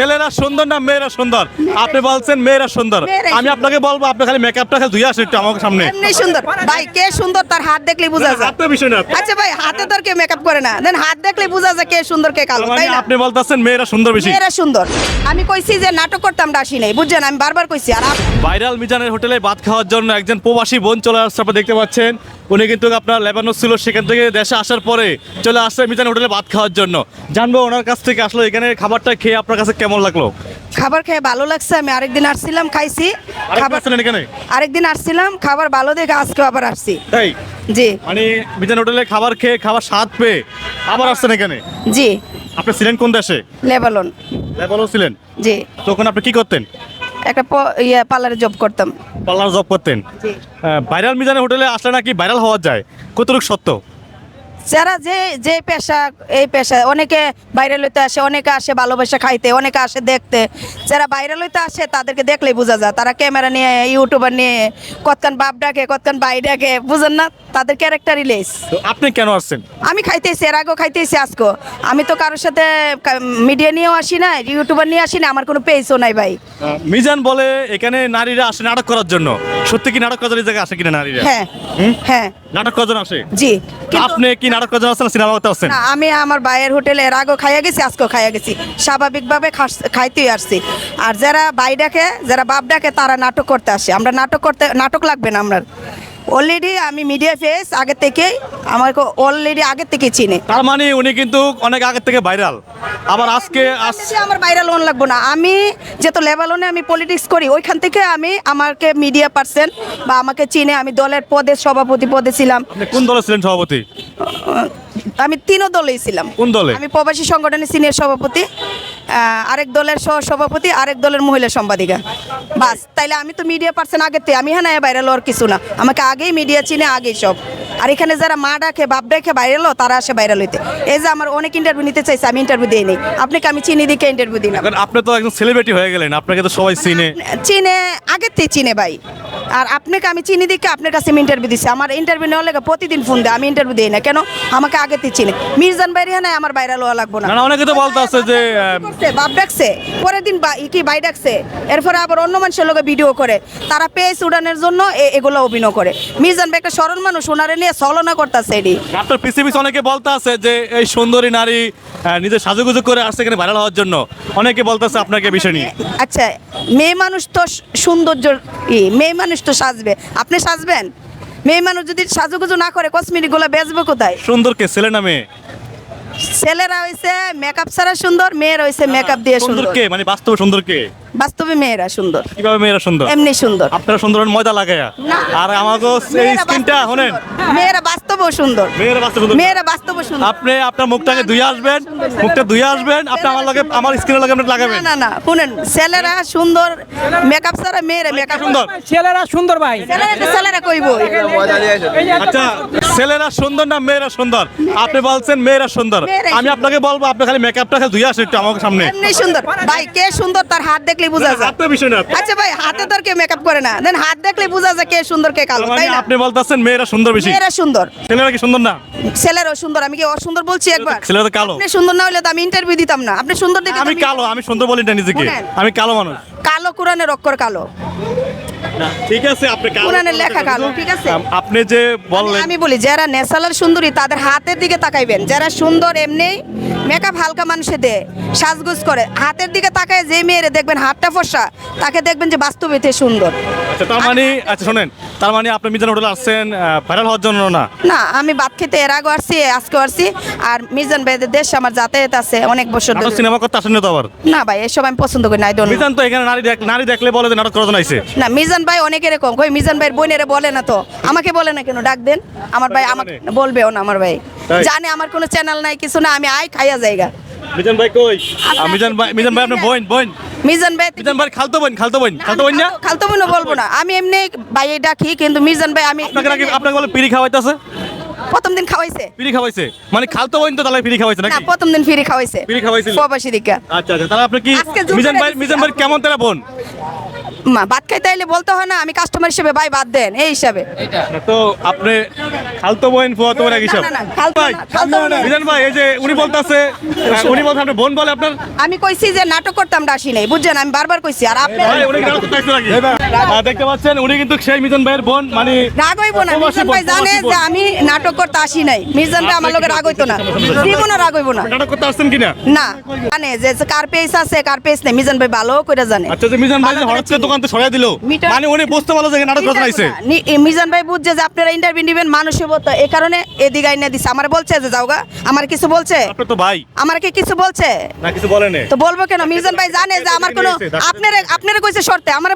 ছেলেরা সুন্দর না মেয়েরা সুন্দর? আপনি বলছেন মেয়েরা সুন্দর। আমি আপনাকে বলব আপনি খালি মেকআপটা খালি ধুয়ে আসেন একটু আমার সামনে। এমনি সুন্দর। ভাই কে সুন্দর তার হাত দেখলে বোঝা যায়। আপনার বিষয় না। আচ্ছা ভাই হাতে তোর কে মেকআপ করে না। দেন হাত দেখলে বোঝা যায় কে সুন্দর কে কালো মানে তাই না? আপনি বলতেছেন মেয়েরা সুন্দর বেশি। মেয়েরা সুন্দর। আমি কইছি যে নাটক করতাম ডাসি নাই বুঝছেন? আমি বারবার কইছি আর ভাইরাল মিজানের হোটেলে ভাত খাওয়ার জন্য একজন প্রবাসী বোন চলে আসছে আপনি দেখতে পাচ্ছেন। উনি কিন্তু আপনার লেবানন ছিল সেখান থেকে দেশে আসার পরে চলে আসছে মিজান হোটেলে ভাত খাওয়ার জন্য। জানব ওনার কাছ থেকে আসলে এখানে খাবারটা খেয়ে আপনার কাছে কেমন লাগল? খাবার খেয়ে ভালো লাগছে আমি আরেকদিন আসছিলাম খাইছি। খাবার এখানে? আরেকদিন আসছিলাম খাবার ভালো দেখে আজকে আবার আসছি। তাই? জি। মানে মিজান হোটেলে খাবার খেয়ে খাবার স্বাদ পেয়ে আবার আসছেন এখানে? জি। আপনি ছিলেন কোন দেশে? লেবালন লেবানন ছিলেন? জি। তখন আপনি কি করতেন? একটা ইয়ে পার্লারে জব করতাম। পার্লার জব করতেন? ভাইরাল মিজানের হোটেলে আসলে নাকি ভাইরাল হওয়া যায়? কতটুকু সত্য? যারা যে যে পেশা এই পেশা অনেকে ভাইরাল হইতে আসে অনেকে আসে ভালোবাসা খাইতে অনেকে আসে দেখতে। যারা ভাইরাল হইতে আসে তাদেরকে দেখলেই বোঝা যায়। তারা ক্যামেরা নিয়ে ইউটিউবার নিয়ে কতক্ষণ বাপ ডাকে কতক্ষণ ভাই ডাকে বুঝেন না? তাদের ক্যারেক্টার রিলিজ তো আপনি কেন আসছেন? আমি খাইতেছি এর আগেও খাইতেছি আজকেও। আমি তো কারোর সাথে মিডিয়া নিয়েও আসি না ইউটিউবার নিয়ে আসি না আমার কোনো পেজও নাই ভাই। মিজান বলে এখানে নারীরা আসে নাটক করার জন্য। সত্যি কি নাটক করার জায়গায় আসে কিনা নারীরা? হ্যাঁ হ্যাঁ। নাটক কজন আসে? জি আপনি কি নাটক কজন আসেন সিনেমা করতে আসেন? না আমি আমার ভাইয়ের হোটেলে এর আগেও খাইয়া গেছি আজকেও খাইয়া গেছি। স্বাভাবিকভাবে খাইতেই আসছি। আর যারা বাই ডাকে যারা বাপ ডাকে তারা নাটক করতে আসে। আমরা নাটক করতে নাটক লাগবে না আমরা। অলরেডি আমি মিডিয়া ফেস আগে থেকেই আমাকে অলরেডি আগে থেকে চিনে। তার মানে উনি কিন্তু অনেক আগে থেকে ভাইরাল আবার আজকে আসছে আমার ভাইরাল হন লাগবো না। আমি যেহেতু লেবালনে আমি পলিটিক্স করি ওইখান থেকে আমি আমাকে মিডিয়া পার্সন বা আমাকে চিনে আমি দলের পদে সভাপতি পদে ছিলাম। আপনি কোন দলে ছিলেন সভাপতি? আমি তিনও দলেই ছিলাম। কোন দলে? আমি প্রবাসী সংগঠনের সিনিয়র সভাপতি আরেক দলের সহ সভাপতি আরেক দলের মহিলা সম্পাদিকা বাস তাইলে আমি তো মিডিয়া পার্সন আগেতে আমি হ্যাঁ বাইরে আর কিছু না। আমাকে আগেই মিডিয়া চিনে আগেই সব। আর এখানে যারা মা ডাকে বাপ ডাকে বাইরে এলো তারা আসে বাইরে লইতে এই যে আমার অনেক ইন্টারভিউ নিতে চাইছে আমি ইন্টারভিউ দিই নেই আপনাকে আমি চিনি দিকে ইন্টারভিউ দিলাম। এখন আপনি তো একজন সেলিব্রিটি হয়ে গেলেন আপনাকে তো সবাই চিনে। চিনে আগের থেকে চিনে ভাই। আর আপনাকে আমি চিনি দিকে আপনার কাছে আমি ইন্টারভিউ দিচ্ছি আমার ইন্টারভিউ নেওয়ার লেগে প্রতিদিন ফোন দেয় আমি ইন্টারভিউ দিই না। কেন? আমাকে আগে থেকে চিনে। মির্জান বাইরে হ্যাঁ আমার বাইরে লোয়া লাগবো না। না না অনেকে তো বলতে আছে যে বাপ ডাকছে? পরের দিন কি বাই ডাকছে? এরপরে আবার অন্য মানুষের লোকে ভিডিও করে। তারা পেজ উড়ানোর জন্য এগুলো অভিনয় করে। মিজান ভাই একটা সরল মানুষ ওনারে নিয়ে ছলনা করতেছে এটি। আপনার পিসি পিসি অনেকে বলতে আছে যে এই সুন্দরী নারী নিজে সাজুগুজু করে আসছে এখানে ভাইরাল হওয়ার জন্য। অনেকে বলতেছে আপনাকে বিষয় নিয়ে। আচ্ছা মেয়ে মানুষ তো সৌন্দর্য মেয়ে মানুষ তো সাজবে। আপনি সাজবেন? মেয়ে মানুষ যদি সাজুগুজু না করে কসমেটিকগুলো বেচবে কোথায়? সুন্দর কে ছেলে না মেয়ে। ছেলেরা হইছে মেকআপ ছাড়া সুন্দর মেয়েরা হইছে মেকআপ দিয়ে সুন্দর কে? মানে বাস্তবে সুন্দর কে? বাস্তবে মেয়েরা সুন্দর। কীভাবে মেয়েরা সুন্দর? এমনি সুন্দর। আপনারা সুন্দর ময়দা লাগায়া। আর আমাকে এই স্কিনটা বাস্তবে মেয়েরা বাস্তবেও সুন্দর। মেয়েরা বাস্তবে সুন্দর। মেয়েরা বাস্তবে সুন্দর। আপনি আপনার মুখটাকে ধুয়ে আসবেন মুখটা ধুয়ে আসবেন আপনি আমার লগে আমার স্কিনের লগে আপনি লাগাবেন না না না শুনেন ছেলেরা সুন্দর মেকআপ ছাড়া মেয়েরা মেকআপ সুন্দর। ছেলেরা সুন্দর ভাই। ছেলেরা ছেলেরা কইব আচ্ছা ছেলেরা সুন্দর না মেয়েরা সুন্দর? আপনি বলছেন মেয়েরা সুন্দর। আমি আপনাকে বলব আপনি খালি মেকআপটা খালি ধুয়ে আসেন একটু আমার সামনে। এমনি সুন্দর। ভাই কে সুন্দর তার হাত দেখলে বোঝা যায়। আপনার বিষয় না। আচ্ছা ভাই হাতে তোর কে মেকআপ করে না। দেন হাত দেখলে বোঝা যায় কে সুন্দর কে কালো মানে তাই না? আপনি বলতেছেন মেয়েরা সুন্দর বেশি। মেয়েরা সুন্দর। ছেলেরা কি সুন্দর না? ছেলেরাও সুন্দর আমি কি অসুন্দর বলছি একবার? ছেলেরা তো কালো। আপনি সুন্দর না হলে তো আমি ইন্টারভিউ দিতাম না। আপনি সুন্দর দেখে আমি কালো আমি সুন্দর বলি না নিজেকে। আমি কালো মানুষ। কালো কোরআনের অক্ষর কালো। ঠিক আছে আপনি কোরআনের লেখা কালো, ঠিক আছে? আপনি যে বললেন আমি বলি যারা ন্যাচারাল সুন্দরী তাদের হাতের দিকে তাকাইবেন। যারা সুন্দর এমনি মেকআপ হালকা মানুষে দেয় সাজগুজ করে। হাতের দিকে তাকায় যে মেয়েরে দেখবেন হাতটা ফসা তাকে দেখবেন যে বাস্তবেতে সুন্দর। আচ্ছা তার মানে আচ্ছা শোনেন তার মানে আপনি মিজান হোটেলে আসছেন ভাইরাল হওয়ার জন্য না? না আমি ভাত খেতে এর আগে আসছি আজকে আসছি আর মিজান ভাইদের দেশ আমার যাতায়াত আছে অনেক বছর ধরে। সিনেমা করতে আসেন না তো আবার? না ভাই এসব আমি পছন্দ করি না মিজান তো এখানে নারী দেখ নারী দেখলে বলে যে নাটক করার জন্য আইছে। না মিজান ভাই অনেক এরকম কই মিজান ভাইয়ের বোনেরে বলে না তো। আমাকে বলে না কেন? ডাক দেন। আমার ভাই আমাকে বলবেও না আমার ভাই। জানে আমার কোনো চ্যানেল নাই কিছু না আমি আই খাইয়া জায়গা মিজান ভাই কই? মিজান ভাই মিজান ভাই আপনার বোন বোন মিজান ভাই মিজান ভাই খালতো বোন খালতো বোন খালতো বোন না? খালতো বোন বলব না। আমি এমনি ভাই ডাকি কিন্তু মিজান ভাই আমি আপনাকে নাকি আপনাকে বলে পিড়ি খাওয়াইতাছে? প্রথম দিন খাওয়াইছে। ফ্রি খাওয়াইছে? মানে খালতো বোন তো তাহলে ফ্রি খাওয়াইছে না নাকি প্রথম দিন ফ্রি খাওয়াইছে। ফ্রি খাওয়াইছিল? প্রবাসী দিকা আচ্ছা আচ্ছা তাহলে আপনি কি মিজান ভাই মিজান ভাই কেমন তারা বোন? ভাত খাইতে আইলে বলতে হয় না আমি কাস্টমার হিসেবে ভাই বাদ দেন এই হিসাবে। তো আপনি খালতো বোন ফুয়াতো বোন এক হিসাব না, না, ভাই না, খালতো না। মিজান ভাই এই যে উনি বলতাছে উনি বলতে আপনি বোন বলে আপনার আমি কইছি যে নাটক করতাম আসি নাই বুঝছেন? আমি বারবার কইছি আর আপনি দেখতে পাচ্ছেন উনি কিন্তু সেই মিজান ভাইয়ের বোন মানে রাগ হইব না মিজান ভাই জানে যে আমি নাটক করতে আসি নাই। মিজান ভাই আমার লগে রাগ হইতো না। জীবনও রাগ হইব না। নাটক করতে আসছেন কিনা? না জানে যে যে কার পেজ আছে কার পেজ নেই মিজান ভাই ভালো করে জানে। আচ্ছা যে মিজান ভাই হঠাৎ দোকান তো সরাই দিল। মানে উনি বুঝতে পারল যে নাটক রচনা আইছে মিজান ভাই বুঝছে যে আপনারা ইন্টারভিউ নিবেন মানুষ তো এই কারণে এদিকে আইনে দিছে। আমার বলছে যে যাওগা আমার কিছু বলছে? তো ভাই। আমার কি কিছু বলছে? না কিছু বলেনি তো বলব কেন? মিজান ভাই জানে যে আমার কোনো আপনারা আপনারা কইছে শর্তে। আমার